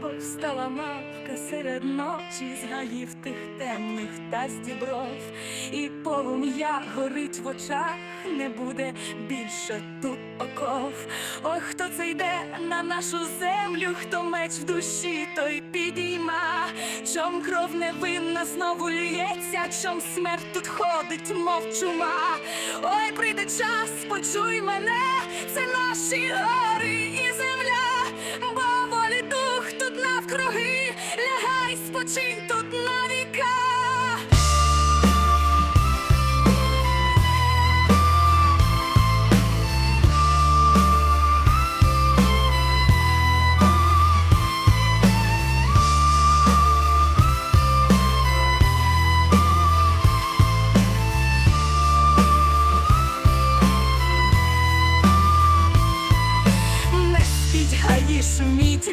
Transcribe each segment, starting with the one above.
Встала мавка серед ночі з гаїв тих темних та з дібров, і полум'я горить в очах, не буде більше тут оков. Ой, хто це йде на нашу землю, хто меч в душі, той підійма, чом кров невинна знову лється, чом смерть тут ходить, мов чума. Ой, прийде час, почуй мене, це наші гори і Cinto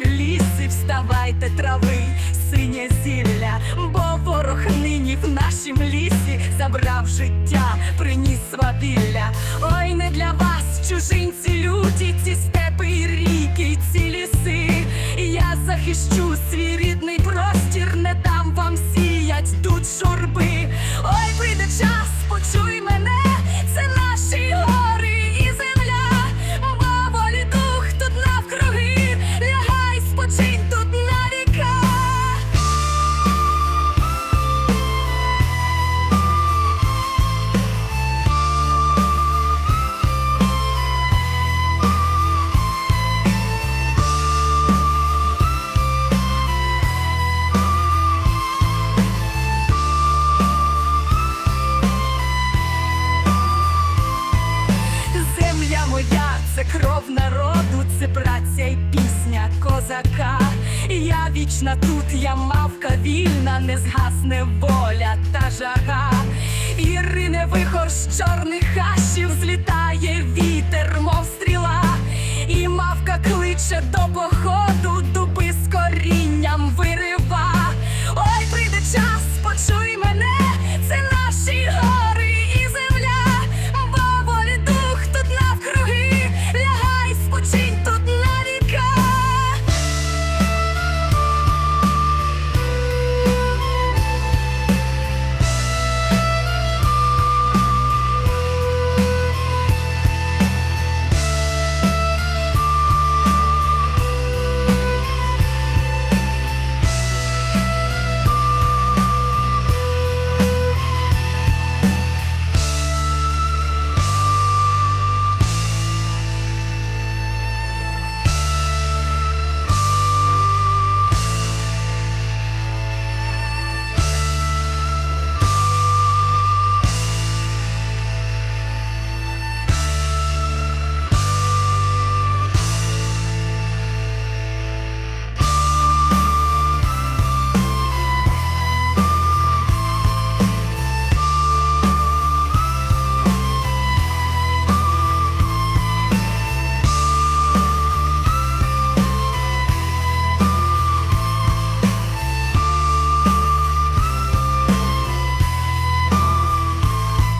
ліси, вставайте трави, синє зілля, бо ворог нині в нашім лісі забрав життя, приніс свавілля. Ой, не для вас, чужинці люті, ці степи і ріки, ці ліси. Я захищу свій Fourteen. Козака. Я вічна тут, я мавка вільна, не згасне воля та жага. І рине вихор з чорних злітає